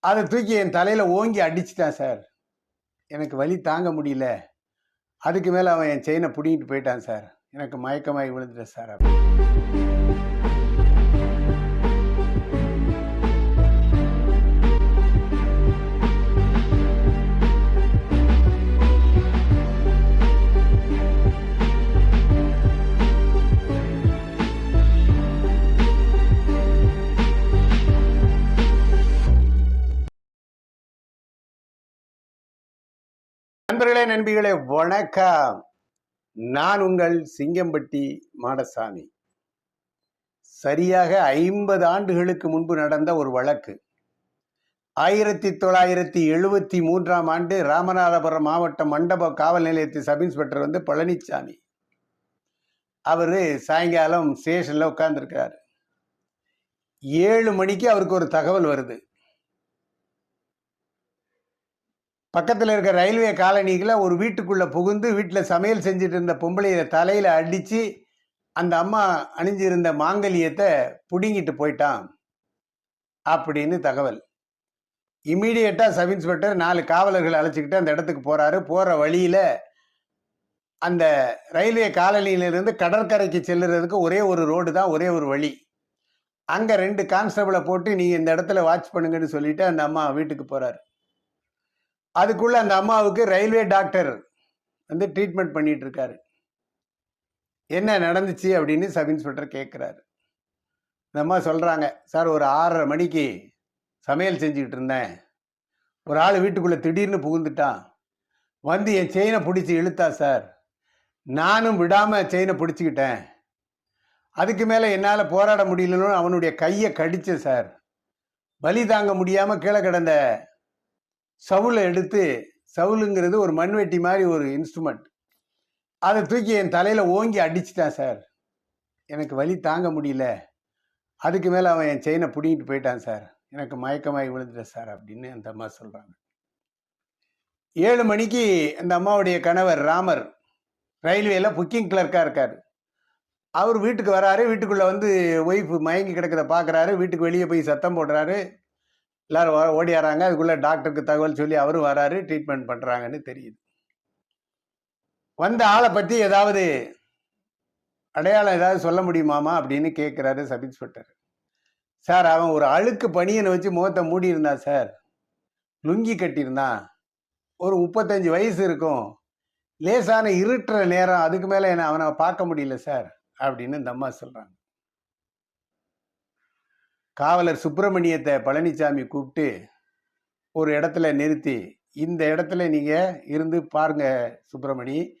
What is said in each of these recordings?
அதை தூக்கி என் தலையில் ஓங்கி அடிச்சிட்டான் சார். எனக்கு வலி தாங்க முடியல. அதுக்கு மேலே அவன் என் செயினை பிடிங்கிட்டு போயிட்டான் சார். எனக்கு மயக்கமாகி விழுந்துட்டேன் சார். அப்படி. நண்பர்களே நண்பிகளே வணக்கம். நான் உங்கள் சிங்கம்பட்டி மாடசாமி. சரியாக ஐம்பது ஆண்டுகளுக்கு முன்பு நடந்த ஒரு வழக்கு. ஆயிரத்தி தொள்ளாயிரத்தி எழுபத்தி மூன்றாம் ஆண்டு ராமநாதபுரம் மாவட்ட மண்டப காவல் நிலையத்து சப் இன்ஸ்பெக்டர் வந்து பழனிசாமி அவர் சாயங்காலம் ஸ்டேஷனில் உட்கார்ந்துருக்காரு ஏழு மணிக்கு அவருக்கு ஒரு தகவல் வருது. பக்கத்தில் இருக்க ரயில்வே காலனிக்குள்ள ஒரு வீட்டுக்குள்ளே புகுந்து வீட்டில் சமையல் செஞ்சுட்டு இருந்த பொம்பளைய தலையில் அடித்து அந்த அம்மா அணிஞ்சிருந்த மாங்கல்யத்தை பிடுங்கிட்டு போயிட்டான் அப்படின்னு தகவல். இம்மீடியட்டாக சப் இன்ஸ்பெக்டர் நாலு காவலர்கள் அழைச்சிக்கிட்டு அந்த இடத்துக்கு போகிறாரு போகிற வழியில் அந்த ரயில்வே காலனியிலிருந்து கடற்கரைக்கு செல்லுறதுக்கு ஒரே ஒரு ரோடு தான் ஒரே ஒரு வழி. அங்கே ரெண்டு கான்ஸ்டபிளை போட்டு நீங்கள் இந்த இடத்துல வாட்ச் பண்ணுங்கன்னு சொல்லிட்டு அந்த அம்மா வீட்டுக்கு போகிறாரு அதுக்குள்ள அந்த அம்மாவுக்கு ரயில்வே டாக்டர் வந்து ட்ரீட்மெண்ட் பண்ணிட்டு இருக்காரு என்ன நடந்துச்சு அப்படின்னு சப் இன்ஸ்பெக்டர் கேட்குறாரு இந்த அம்மா சொல்கிறாங்க சார் ஒரு ஆறரை மணிக்கு சமையல் செஞ்சுக்கிட்டு இருந்தேன். ஒரு ஆள் வீட்டுக்குள்ளே திடீர்னு புகுந்துட்டான். வந்து என் செயினை பிடிச்சி இழுத்தா சார். நானும் விடாமல் செயினை பிடிச்சிக்கிட்டேன். அதுக்கு மேலே என்னால் போராட முடியலன்னு அவனுடைய கையை கடித்தேன் சார். வலி தாங்க முடியாமல் கீழே கிடந்த சவுளை எடுத்து சவுளுங்கிறது ஒரு மண்வெட்டி மாதிரி ஒரு இன்ஸ்ட்ருமெண்ட் அதை தூக்கி என் தலையில் ஓங்கி அடிச்சிட்டான் சார் எனக்கு வலி தாங்க முடியல. அதுக்கு மேலே அவன் என் செயினை பிடிங்கிட்டு போயிட்டான் சார் எனக்கு மயக்கமாகி விழுந்துட்டேன் சார் அப்படின்னு அந்த அம்மா சொல்கிறாங்க ஏழு மணிக்கு அந்த அம்மாவுடைய கணவர் ராமர் ரயில்வேல புக்கிங் கிளர்க்காக இருக்கார். அவர் வீட்டுக்கு வராரு வீட்டுக்குள்ளே வந்து ஒய்ஃப் மயங்கி கிடக்கிறத பார்க்குறாரு வீட்டுக்கு வெளியே போய் சத்தம் போடுறாரு. எல்லாரும் ஓ- ஓடியாராங்க அதுக்குள்ள டாக்டருக்கு தகவல் சொல்லி அவரும் வராரு ட்ரீட்மெண்ட் பண்றாங்கன்னு தெரியுது. வந்த ஆளை பத்தி ஏதாவது அடையாளம் ஏதாவது சொல்ல முடியுமாமா அப்படின்னு கேட்குறாரு சப் இன்ஸ்பெக்டர் சார் அவன் ஒரு அழுக்கு பனியனை வச்சு முகத்தை மூடி இருந்தான் சார். லுங்கி கட்டியிருந்தான். ஒரு முப்பத்தஞ்சு வயசு இருக்கும். லேசான இருட்டுற நேரம் அதுக்கு மேலே என்ன அவனை பார்க்க முடியல சார் அப்படின்னு இந்த அம்மா சொல்கிறாங்க காவலர் சுப்பிரமணியத்தை பழனிசாமி கூப்பிட்டு ஒரு இடத்துல நிறுத்தி இந்த இடத்துல நீங்கள் இருந்து பாருங்க சுப்பிரமணி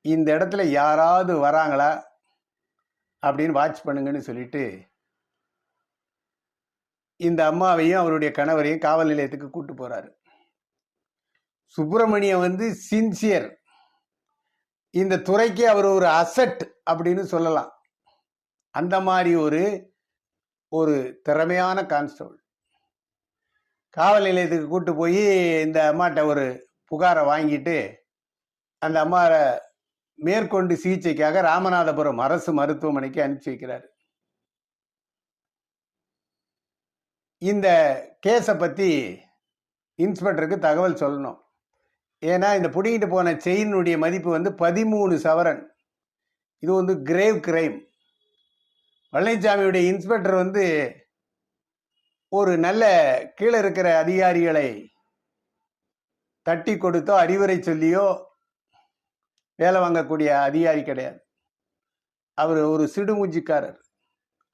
இந்த இடத்துல யாராவது வராங்களா? அப்படின்னு வாட்ச் பண்ணுங்கன்னு சொல்லிட்டு இந்த அம்மாவையும் அவருடைய கணவரையும் காவல் நிலையத்துக்கு கூட்டு போறாரு. சுப்பிரமணியம் வந்து சின்சியர் இந்த துறைக்கு அவர் ஒரு அசட் அப்படின்னு சொல்லலாம். அந்த மாதிரி ஒரு ஒரு திறமையான கான்ஸ்டபிள் காவல் நிலையத்துக்கு கூட்டு போய் இந்த அம்மாட்ட ஒரு புகாரை வாங்கிட்டு அந்த அம்மாவை மேற்கொண்டு சிகிச்சைக்காக ராமநாதபுரம் அரசு மருத்துவமனைக்கு அனுப்பிச்சு வைக்கிறாரு. இந்த கேஸை பற்றி இன்ஸ்பெக்டருக்கு தகவல் சொல்லணும். ஏன்னா இந்த பிடிங்கிட்டு போன செயினுடைய மதிப்பு வந்து பதிமூணு சவரன். இது வந்து கிரேவ் கிரைம் பழனிசாமியுடைய இன்ஸ்பெக்டர் வந்து ஒரு நல்ல கீழே இருக்கிற அதிகாரிகளை தட்டி கொடுத்தோ அறிவுரை சொல்லியோ வேலை வாங்கக்கூடிய அதிகாரி கிடையாது. அவர் ஒரு சிடுமூஞ்சிக்காரர்.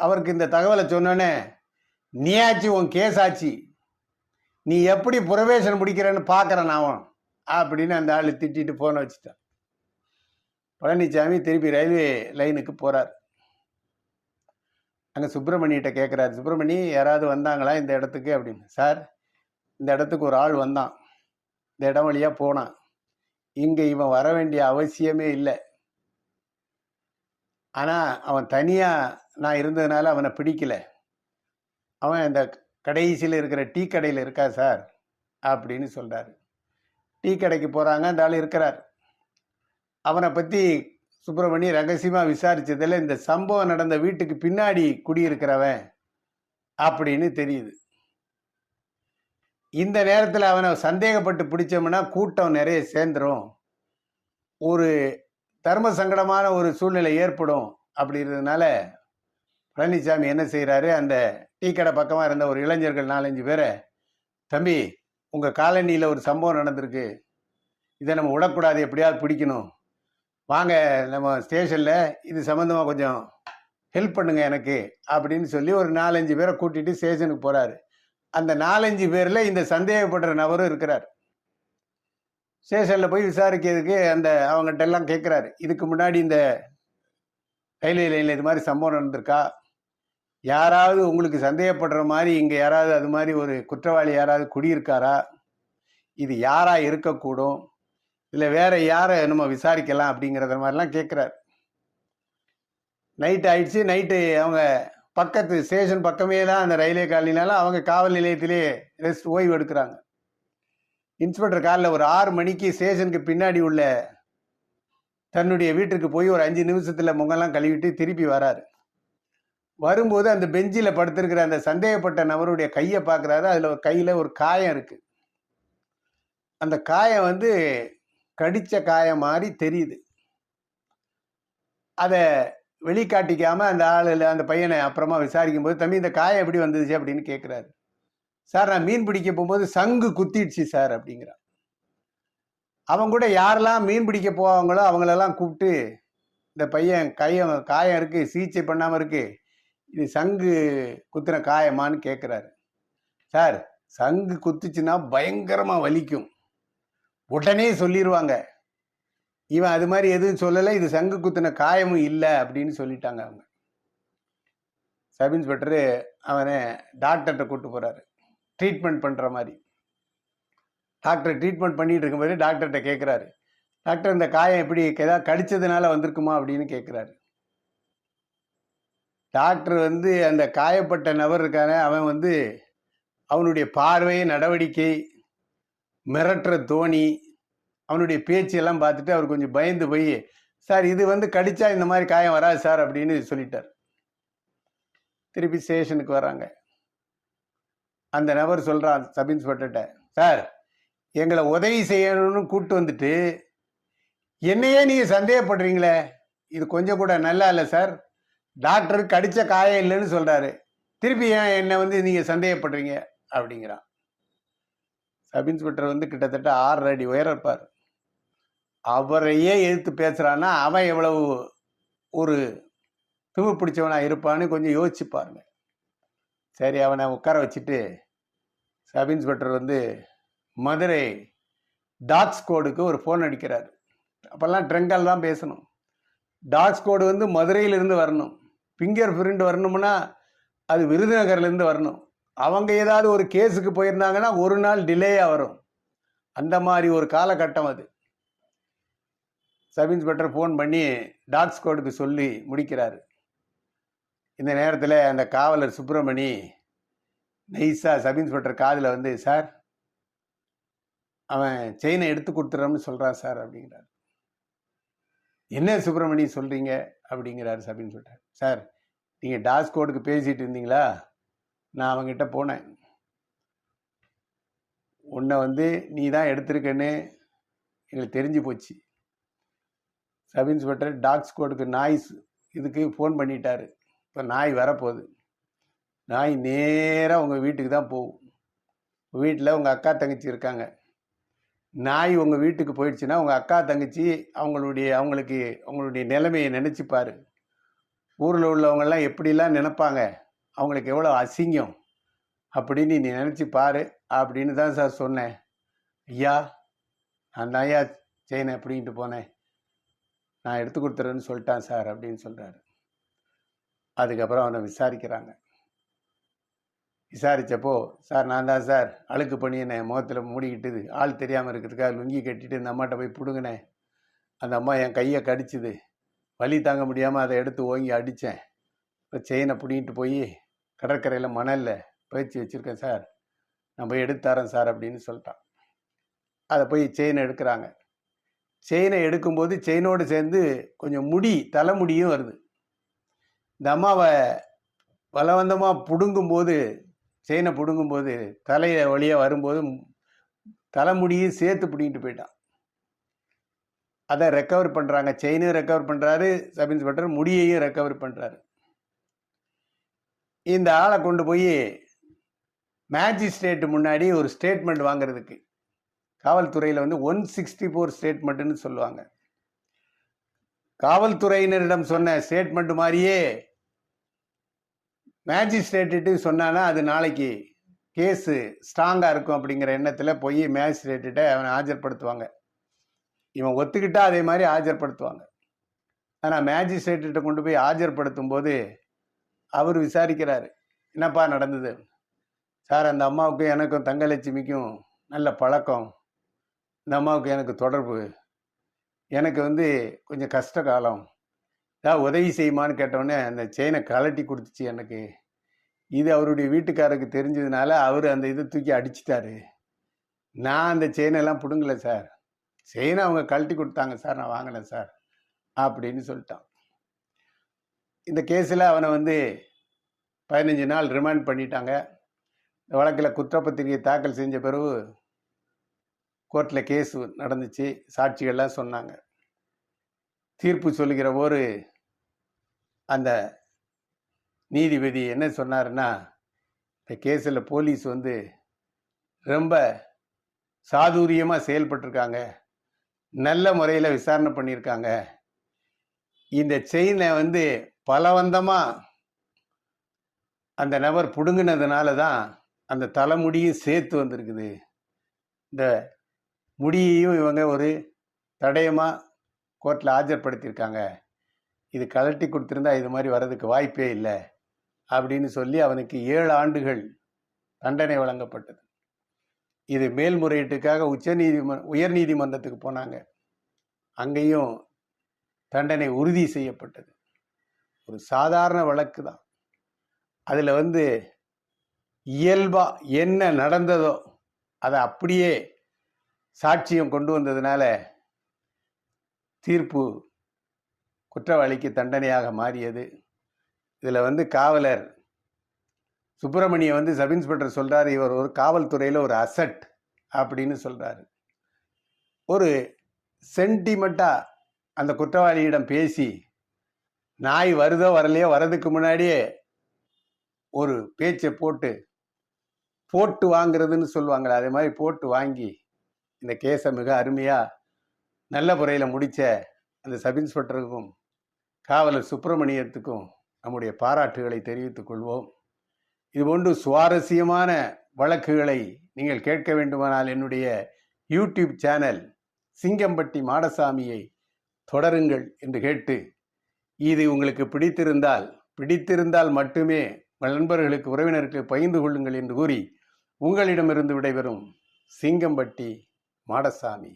அவருக்கு இந்த தகவலை சொன்னோன்னே நீயாச்சு உன் கேஸ் ஆச்சு நீ எப்படி புரவேசனம் முடிக்கிறேன்னு பார்க்குறேன் நான் அப்படின்னு அந்த ஆள் திட்டிட்டு போன வச்சுட்டான். பழனிசாமி திருப்பி ரயில்வே லைனுக்கு போகிறார் அங்கே சுப்பிரமணியிட்ட கேட்குறாரு சுப்பிரமணி யாராவது வந்தாங்களா இந்த இடத்துக்கு? அப்படின்னு. சார் இந்த இடத்துக்கு ஒரு ஆள் வந்தான். இந்த இடம் வழியாக போனான். இங்கே இவன் வர வேண்டிய அவசியமே இல்லை. ஆனால் அவன் தனியாக நான் இருந்ததுனால அவனை பிடிக்கல. அவன் இந்த கடைசியில் இருக்கிற டீ கடையில் இருக்கா சார்? அப்படின்னு சொல்கிறாரு டீ கடைக்கு போகிறாங்க அந்த ஆள் இருக்கிறார். அவனை பற்றி சுப்பிரமணி ரகசியமா விசாரிச்சதுல இந்த சம்பவம் நடந்த வீட்டுக்கு பின்னாடி குடியிருக்கிறவன் அப்படின்னு தெரியுது. இந்த நேரத்தில் அவனை சந்தேகப்பட்டு பிடிச்சோம்னா கூட்டம் நிறைய சேர்ந்துரும். ஒரு தர்ம சங்கடமான ஒரு சூழ்நிலை ஏற்படும் அப்படின்றதுனால பழனிசாமி என்ன செய்கிறாரு அந்த டீ கடை பக்கமாக இருந்த ஒரு இளைஞர்கள் நாலஞ்சு பேரை தம்பி உங்கள் காலனியில் ஒரு சம்பவம் நடந்திருக்கு. இதை நம்ம விடக்கூடாது எப்படியாவது பிடிக்கணும். வாங்க நம்ம ஸ்டேஷனில் இது சம்மந்தமாக கொஞ்சம் ஹெல்ப் பண்ணுங்க எனக்கு அப்படின்னு சொல்லி ஒரு நாலஞ்சு பேரை கூட்டிகிட்டு ஸ்டேஷனுக்கு போகிறாரு அந்த நாலஞ்சு பேரில் இந்த சந்தேகப்படுற நபரும் இருக்கிறார். ஸ்டேஷனில் போய் விசாரிக்கிறதுக்கு அந்த அவங்ககிட்ட எல்லாம் கேட்குறாரு இதுக்கு முன்னாடி இந்த ரயில்வே லைனில் இது மாதிரி சம்பவம் நடந்திருக்கா? யாராவது உங்களுக்கு சந்தேகப்படுற மாதிரி இங்கே யாராவது அது மாதிரி ஒரு குற்றவாளி யாராவது குடியிருக்காரா? இது யாராக இருக்கக்கூடும்? இல்லை வேற யாரை நம்ம விசாரிக்கலாம் அப்படிங்கிறத மாதிரிலாம் கேட்குறாரு நைட் ஆயிடுச்சு. நைட்டு அவங்க பக்கத்து ஸ்டேஷன் பக்கமே தான் அந்த ரயில்வே காலனினால அவங்க காவல் நிலையத்திலே ரெஸ்ட் ஓய்வு எடுக்கிறாங்க. இன்ஸ்பெக்டர் காலில் ஒரு ஆறு மணிக்கு ஸ்டேஷனுக்கு பின்னாடி உள்ள தன்னுடைய வீட்டுக்கு போய் ஒரு அஞ்சு நிமிஷத்தில் முகம்லாம் கழுவிட்டு திருப்பி வராரு. வரும்போது அந்த பெஞ்சில் படுத்திருக்கிற அந்த சந்தேகப்பட்ட நபருடைய கையை பார்க்குறாரு. அதில் ஒரு கையில் ஒரு காயம் இருக்குது அந்த காயம் வந்து கடிச்ச காயம் மாதிரி தெரியுது. அதை வெளிக்காட்டிக்காம அந்த ஆள் அந்த பையனை அப்புறமா விசாரிக்கும் போது தம்பி இந்த காயம் எப்படி வந்துச்சு அப்படின்னு கேட்குறாரு சார் நான் மீன் பிடிக்க போகும்போது சங்கு குத்திடுச்சு சார் அப்படிங்கிறான் அவன் கூட யாரெல்லாம் மீன் பிடிக்க போவாங்களோ அவங்களெல்லாம் கூப்பிட்டு இந்த பையன் கையம் காயம் இருக்கு சிகிச்சை பண்ணாமல் இருக்கு இது சங்கு குத்துற காயமான்னு கேட்குறாரு சார் சங்கு குத்துச்சுன்னா பயங்கரமாக வலிக்கும். உடனே சொல்லிடுவாங்க இவன் அது மாதிரி எதுவும் சொல்லலை இது சங்கு குத்தின காயமும் இல்லை அப்படின்னு சொல்லிட்டாங்க அவங்க. சப் இன்ஸ்பெக்டரு அவனை டாக்டர்கிட்ட கூப்பிட்டு போறாரு. ட்ரீட்மெண்ட் பண்ற மாதிரி. டாக்டர் ட்ரீட்மெண்ட் பண்ணிட்டு இருக்கும்போது டாக்டர்கிட்ட கேட்குறாரு டாக்டர் இந்த காயம் எப்படி ஏதாவது கடிச்சதுனால வந்திருக்குமா அப்படின்னு கேட்குறாரு டாக்டர் வந்து அந்த காயப்பட்ட நபர் இருக்கான அவன் வந்து அவனுடைய பார்வை நடவடிக்கை மிரட்டுற தோணி அவனுடைய பேச்செல்லாம் பார்த்துட்டு அவர் கொஞ்சம் பயந்து போய் சார் இது வந்து கடிச்சா இந்த மாதிரி காயம் வராது சார் அப்படின்னு சொல்லிட்டார். திருப்பி ஸ்டேஷனுக்கு வராங்க அந்த நபர் சொல்கிறான் சப் இன்ஸ்பெக்டர்கிட்ட சார் எங்களை உதவி செய்யணும்னு கூப்பிட்டு வந்துட்டு என்னையே நீங்கள் சந்தேகப்படுறீங்களே? இது கொஞ்சம் கூட நல்லா இல்லை சார். டாக்டர் கடித்த காயம் இல்லைன்னு சொல்கிறாரு திருப்பி ஏன் என்னை வந்து நீங்கள் சந்தேகப்படுறீங்க? அப்படிங்கிறான். சப் இன்ஸ்பெக்டர் வந்து கிட்டத்தட்ட ஆறரை அடி உயரம் இருப்பார். அவரையே எதிர்த்து பேசுகிறான்னா அவன் எவ்வளவு ஒரு திமிரு பிடிச்சவனாக இருப்பான்னு கொஞ்சம் யோசிச்சு பாருங்க. சரி அவனை உட்கார வச்சுட்டு சப் இன்ஸ்பெக்டர் வந்து மதுரை டாக்ஸ் கோடுக்கு ஒரு ஃபோன் அடிக்கிறார். அப்போல்லாம் ட்ரெங்கால் தான் பேசணும். டாக்ஸ் கோடு வந்து மதுரையிலிருந்து வரணும். ஃபிங்கர் பிரிண்ட் வரணும்னா அது விருதுநகர்லேருந்து வரணும். அவங்க ஏதாவது ஒரு கேஸுக்கு போயிருந்தாங்கன்னா ஒரு நாள் டிலேயாக வரும். அந்த மாதிரி ஒரு காலகட்டம் அது. சப் இன்ஸ்பெக்டர் ஃபோன் பண்ணி டாக்ஸ் கோடுக்கு சொல்லி முடிக்கிறாரு. இந்த நேரத்தில் அந்த காவலர் சுப்பிரமணி நைஸாக சப் இன்ஸ்பெக்டர் காதில் வந்து சார் அவன் செயினை எடுத்து கொடுத்துறோம்னு சொல்கிறான் சார் அப்படிங்கிறார். என்ன சுப்பிரமணி சொல்கிறீங்க அப்படிங்கிறாரு சப் இன்ஸ்பெக்டர் சார் நீங்கள் டாஸ்கோடுக்கு பேசிகிட்டு இருந்தீங்களா? நான் அவங்ககிட்ட போனேன். உன்னை வந்து நீ தான் எடுத்திருக்கன்னு எங்களுக்கு தெரிஞ்சு போச்சு. சப் இன்ஸ்பெக்டர் டாக்ஸ் ஸ்குவாடுக்கு நாய்ஸ் இதுக்கு ஃபோன் பண்ணிட்டாரு. இப்போ நாய் வரப்போகுது. நாய் நேராக உங்கள் வீட்டுக்கு தான் போகும். வீட்டில் உங்கள் அக்கா தங்கச்சி இருக்காங்க. நாய் உங்கள் வீட்டுக்கு போயிடுச்சுன்னா உங்கள் அக்கா தங்கச்சி அவங்களுடைய அவங்களுக்கு அவங்களுடைய நிலைமையை நினச்சிப்பார். ஊரில் உள்ளவங்கெல்லாம் எப்படிலாம் நினைப்பாங்க? அவங்களுக்கு எவ்வளோ அசிங்கம்? அப்படின்னு நீ நினச்சி பாரு. அப்படின்னு தான் சார் சொன்னேன். ஐயா நான் தான் ஐயா செயினை அப்படின்ட்டு போனேன். நான் எடுத்து கொடுத்துறேன்னு சொல்லிட்டான் சார் அப்படின்னு சொல்கிறாரு அதுக்கப்புறம் அவனை விசாரிக்கிறாங்க. விசாரித்தப்போ சார் நான் தான் சார் அழுக்கு பண்ணினேன் முகத்தில் மூடிக்கிட்டுது ஆள் தெரியாமல் இருக்கிறதுக்காக லுங்கி கட்டிட்டு இந்த அம்மாட்ட போய் பிடுங்கினேன். அந்த அம்மா என் கையை கடிச்சுது. வலி தாங்க முடியாமல் அதை எடுத்து ஓங்கி அடித்தேன் இப்போ செயினை பிடிங்கிட்டு போய் கடற்கரையில் மணலில் பயிற்சி வச்சுருக்கேன் சார். நான் போய் எடுத்துத்தரேன் சார் அப்படின்னு சொல்லிட்டான். அதை போய் செயினை எடுக்கிறாங்க. செயினை எடுக்கும்போது செயினோடு சேர்ந்து கொஞ்சம் முடி தலைமுடியும் வருது. இந்த அம்மாவை பலவந்தமாக பிடுங்கும்போது செயினை பிடுங்கும்போது தலையை வழியாக வரும்போது தலைமுடியும் சேர்த்து பிடிங்கிட்டு போயிட்டான். அதை ரெக்கவர் பண்ணுறாங்க செயினும் ரெக்கவர் பண்ணுறாரு சப் இன்ஸ்பெக்டர் முடியையும் ரெக்கவர் பண்ணுறாரு இந்த ஆளை கொண்டு போய் மேஜிஸ்ட்ரேட்டு முன்னாடி ஒரு ஸ்டேட்மெண்ட் வாங்குறதுக்கு. காவல்துறையில் வந்து ஒன் சிக்ஸ்டி ஃபோர் ஸ்டேட்மெண்ட்டுன்னு சொல்லுவாங்க. காவல்துறையினரிடம் சொன்ன ஸ்டேட்மெண்ட் மாதிரியே மேஜிஸ்ட்ரேட்டு சொன்னானா அது நாளைக்கு கேஸு ஸ்ட்ராங்காக இருக்கும் அப்படிங்கிற எண்ணத்தில் போய் மேஜிஸ்ட்ரேட்டு அவனை ஆஜர்படுத்துவாங்க. இவன் ஒத்துக்கிட்டா அதே மாதிரி ஆஜர்படுத்துவாங்க. ஆனால் மேஜிஸ்ட்ரேட்டுகிட்ட கொண்டு போய் ஆஜர்படுத்தும் போது அவர் விசாரிக்கிறார். என்னப்பா நடந்தது? சார் அந்த அம்மாவுக்கும் எனக்கும் தங்கலட்சுமிக்கும் நல்ல பழக்கம். இந்த அம்மாவுக்கு எனக்கு தொடர்பு. எனக்கு வந்து கொஞ்சம் கஷ்ட காலம். ஏதாவது உதவி செய்யுமான்னு கேட்டோடனே அந்த செயினை கலட்டி கொடுத்துச்சு எனக்கு. இது அவருடைய வீட்டுக்காரருக்கு தெரிஞ்சதுனால அவர் அந்த இதை தூக்கி அடிச்சிட்டாரு. நான் அந்த செயினெல்லாம் பிடுங்கலை சார். செயினை அவங்க கழட்டி கொடுத்தாங்க சார். நான் வாங்கினேன் சார். அப்படின்னு சொல்லிட்டான். இந்த கேஸில் அவனை வந்து பதினஞ்சு நாள் ரிமாண்ட் பண்ணிட்டாங்க. இந்த வழக்கில் குற்றப்பத்திரிகை தாக்கல் செஞ்ச பிறகு கோர்ட்டில் கேஸ் நடந்துச்சு. சாட்சிகள்லாம் சொன்னாங்க. தீர்ப்பு சொல்லுகிற போது அந்த நீதிபதி என்ன சொன்னாருன்னா இந்த கேஸில் போலீஸ் வந்து ரொம்ப சாதுரியமாக செயல்பட்டிருக்காங்க. நல்ல முறையில் விசாரணை பண்ணியிருக்காங்க. இந்த செயினை வந்து பலவந்தமாக அந்த நபர் பிடுங்கினதுனால தான் அந்த தலைமுடியும் சேர்த்து வந்திருக்குது. இந்த முடியையும் இவங்க ஒரு தடயமாக கோர்ட்டில் ஆஜர்படுத்தியிருக்காங்க. இது கலட்டி கொடுத்துருந்தா இது மாதிரி வர்றதுக்கு வாய்ப்பே இல்லை அப்படின்னு சொல்லி அவனுக்கு ஏழு ஆண்டுகள் தண்டனை வழங்கப்பட்டது. இது மேல்முறையீட்டுக்காக உச்ச உயர்நீதிமன்றத்துக்கு உயர் நீதிமன்றத்துக்கு போனாங்க. அங்கேயும் தண்டனை உறுதி செய்யப்பட்டது. ஒரு சாதாரண வழக்கு தான். அதில் வந்து இயல்பாக என்ன நடந்ததோ அதை அப்படியே சாட்சியம் கொண்டு வந்ததுனால தீர்ப்பு குற்றவாளிக்கு தண்டனையாக மாறியது. இதில் வந்து காவலர் சுப்பிரமணியம் வந்து சப் இன்ஸ்பெக்டர் சொல்கிறார் இவர் ஒரு காவல்துறையில் ஒரு அசட் அப்படின்னு சொல்கிறாரு ஒரு சென்டிமெண்ட்டாக அந்த குற்றவாளியிடம் பேசி நாய் வருதோ வரலையோ வரதுக்கு முன்னாடியே ஒரு பேச்சை போட்டு போட்டு வாங்குறதுன்னு சொல்லுவாங்களே அதே மாதிரி போட்டு வாங்கி இந்த கேஸை மிக அருமையாக நல்ல முறையில் முடித்த அந்த சப் இன்ஸ்பெக்டருக்கும் காவலர் சுப்பிரமணியத்துக்கும் நம்முடைய பாராட்டுகளை தெரிவித்துக் கொள்வோம். இதுபோன்று சுவாரஸ்யமான வழக்குகளை நீங்கள் கேட்க வேண்டுமானால் என்னுடைய யூடியூப் சேனல் சிங்கம்பட்டி மாடசாமியை தொடருங்கள் என்று கேட்டு இது உங்களுக்கு பிடித்திருந்தால் பிடித்திருந்தால் மட்டுமே உங்கள் நண்பர்களுக்கு உறவினருக்கு பகிர்ந்து கொள்ளுங்கள் என்று கூறி உங்களிடமிருந்து விடைபெறும் சிங்கம்பட்டி மாடசாமி.